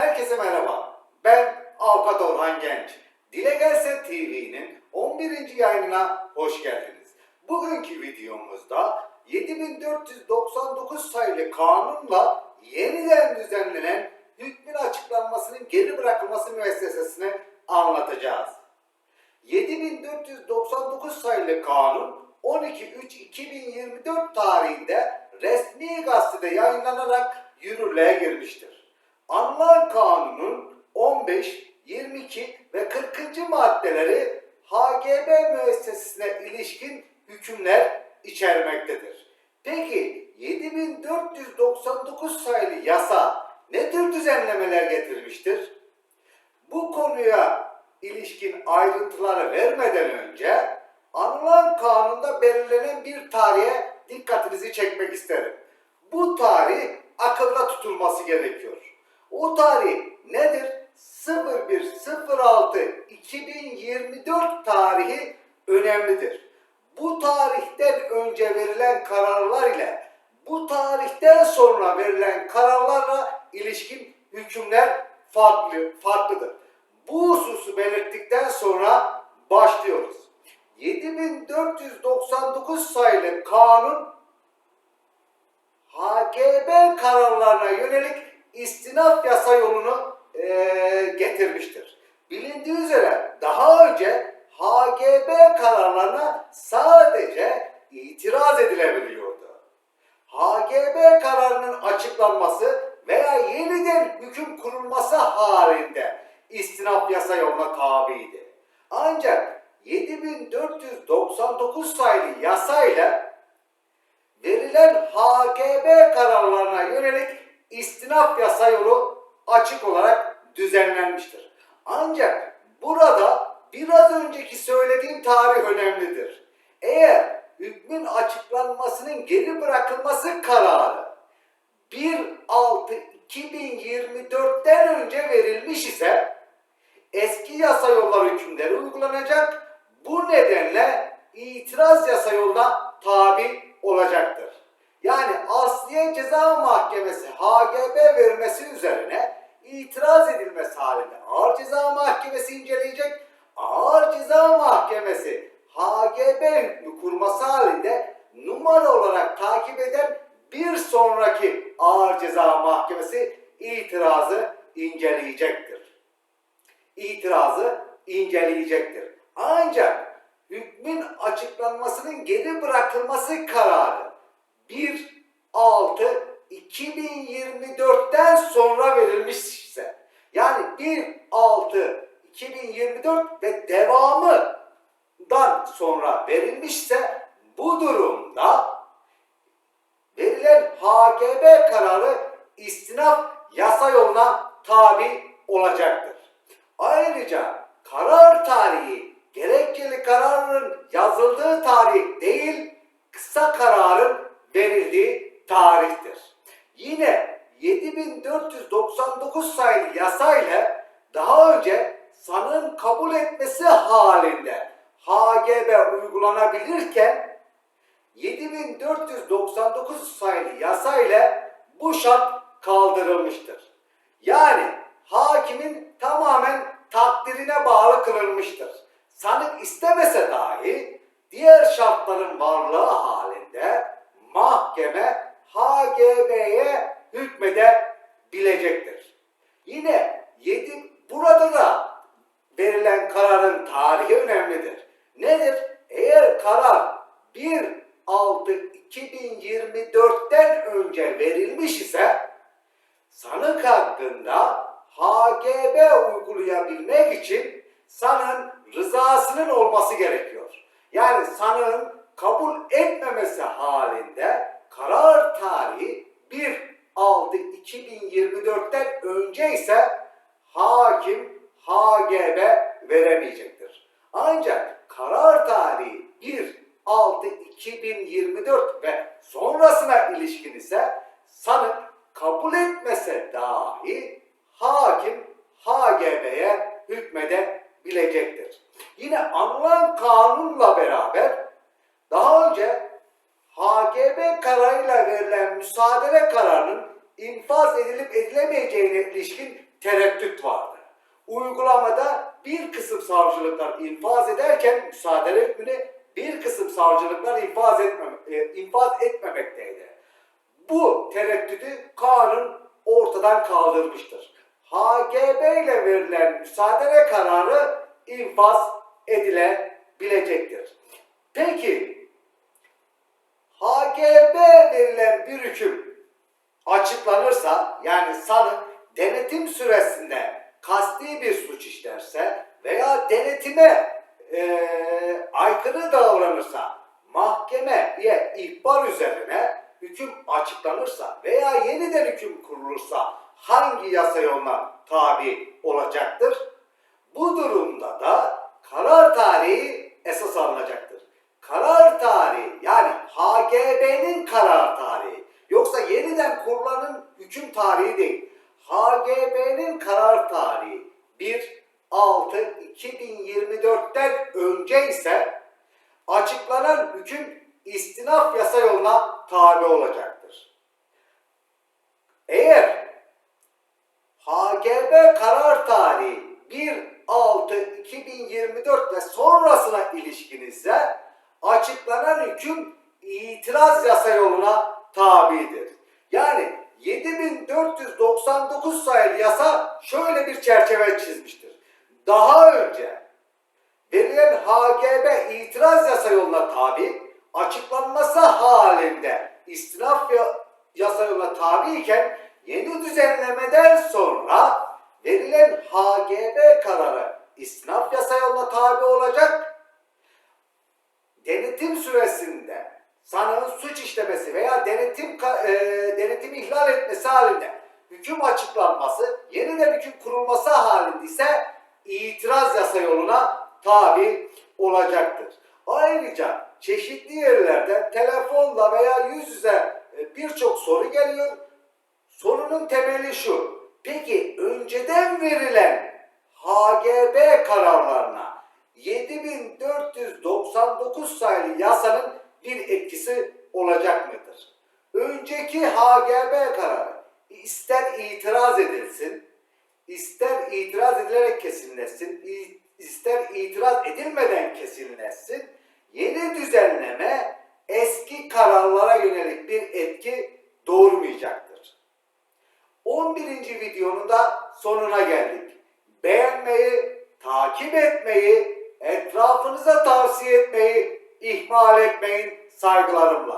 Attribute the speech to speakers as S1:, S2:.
S1: Herkese merhaba. Ben Avukat Orhan Genç. Dile Gelse TV'nin 11. yayınına hoş geldiniz. Bugünkü videomuzda 7499 sayılı kanunla yeniden düzenlenen hükmün açıklanmasının geri bırakılması müessesesini anlatacağız. 7499 sayılı kanun 12.3.2024 tarihinde resmi gazetede yayınlanarak yürürlüğe girmiştir. Anılan kanunun 15, 22 ve 40. maddeleri HGB müessesesine ilişkin hükümler içermektedir. Peki 7499 sayılı yasa ne tür düzenlemeler getirmiştir? Bu konuya ilişkin ayrıntıları vermeden önce anılan kanunda belirlenen bir tarihe dikkatinizi çekmek isterim. Bu tarih akılda tutulması gerekiyor. O tarih nedir? 01.06.2024 tarihi önemlidir. Bu tarihten önce verilen kararlar ile bu tarihten sonra verilen kararlarla ilişkin hükümler farklı farklıdır. Bu hususu belirttikten sonra başlıyoruz. 7499 sayılı kanun HGB kararlarına yönelik istinaf yasa yolunu eee, getirmiştir. Bilindiği üzere daha önce HGB kararlarına sadece itiraz edilebiliyordu. HGB kararının açıklanması veya yeniden hüküm kurulması halinde istinaf yasa yoluna tabiydi. Ancak 7499 sayılı yasa ile verilen HGB kararlarına yönelik istinaf yasa yolu açık olarak düzenlenmiştir. Ancak burada biraz önceki söylediğim tarih önemlidir. Eğer hükmün açıklanmasının geri bırakılması kararı 1.6.2024'ten önce verilmiş ise eski yasa yolları hükümleri uygulanacak. Bu nedenle itiraz yasa yoluna tabi olacaktır. Yani Asliye Ceza Mahkemesi HGB vermesi üzerine itiraz edilmesi halinde Ağır Ceza Mahkemesi inceleyecek. Ağır Ceza Mahkemesi HGB kurması halinde numara olarak takip eden bir sonraki Ağır Ceza Mahkemesi itirazı inceleyecektir itirazı inceleyecektir. Ancak hükmün açıklanmasının geri bırakılması kararı 1.6.2024'ten sonra verilmişse yani 1.6.2024 ve devamından sonra verilmişse bu durumda verilen HGB kararı istinaf yasa yoluna tabi olacaktır. Ayrıca karar tarihi gerekçeli kararın yazıldığı tarih değil, kısa kararın verildiği tarihtir. Yine 7499 sayılı yasa ile daha önce sanığın kabul etmesi halinde HGB uygulanabilirken 7499 sayılı yasa ile bu şart kaldırılmıştır. Yani hakimin tamamen takdirine bağlı kılınmıştır. Sanık istemese dahi diğer şartların varlığı halinde mahkeme HGB'ye hükmedebilecektir. Yine 7 burada da verilen kararın tarihi önemlidir. Nedir? Eğer karar 1.6.2024'ten önce verilmiş ise sanık hakkında HGB uygulayabilmek için sanığın rızasının olması gerekiyor. Yani sanığın kabul etmemesi halinde karar tarihi 1.6.2024'ten önce ise hakim HGB veremeyecektir. Ancak karar tarihi 1.6.2024 ve sonrasına ilişkin ise sanık kabul etmese dahi hakim HGB'ye hükmedebilecektir. Yine anılan kanunla beraber daha önce HGB kararıyla verilen müsaade kararının infaz edilip edilemeyeceğine ilişkin tereddüt vardı. Uygulamada bir kısım savcılıklar infaz ederken müsaade hükmünü bir kısım savcılıklar infaz, etmem, e, infaz etmemekteydi. Bu tereddüdü kanun ortadan kaldırmıştır. HGB ile verilen müsaade kararı infaz edilebilecektir. Peki HGB verilen bir hüküm açıklanırsa yani sanık denetim süresinde kasti bir suç işlerse veya denetime eee, aykırı davranırsa mahkemeye ihbar üzerine hüküm açıklanırsa veya yeniden hüküm kurulursa hangi yasa yoluna tabi olacaktır? Bu durumda da karar tarihi esas alınacaktır. Karar tarihi yani HGB'nin karar yeniden kurulanın hüküm tarihi değil. HGB'nin karar tarihi 1-6-2024'ten önce ise açıklanan hüküm istinaf yasa yoluna tabi olacaktır. Eğer HGB karar tarihi 1-6-2024 ve sonrasına ilişkin ise açıklanan hüküm itiraz yasa yoluna tabidir. Yani 7499 sayılı yasa şöyle bir çerçeve çizmiştir. Daha önce verilen HGB itiraz yasa yoluna tabi, açıklanması halinde istinaf ya- yasa yoluna tabi iken yeni düzenlemeden sonra verilen HGB kararı istinaf yasa yoluna tabi olacak. Denetim süresinde sanığın suç işlemesi veya denetim e, denetimi ihlal etmesi halinde hüküm açıklanması, yeniden hüküm kurulması halinde ise itiraz yasa yoluna tabi olacaktır. Ayrıca çeşitli yerlerden telefonla veya yüz yüze e, birçok soru geliyor. Sorunun temeli şu. Peki önceden verilen HGB kararlarına 7499 sayılı yasanın bir etkisi olacak mıdır? Önceki HGB kararı ister itiraz edilsin, ister itiraz edilerek kesinleşsin, ister itiraz edilmeden kesinleşsin, yeni düzenleme eski kararlara yönelik bir etki doğurmayacaktır. 11. videonun da sonuna geldik. Beğenmeyi, takip etmeyi, etrafınıza tavsiye etmeyi ihmal etmeyin saygılarımla.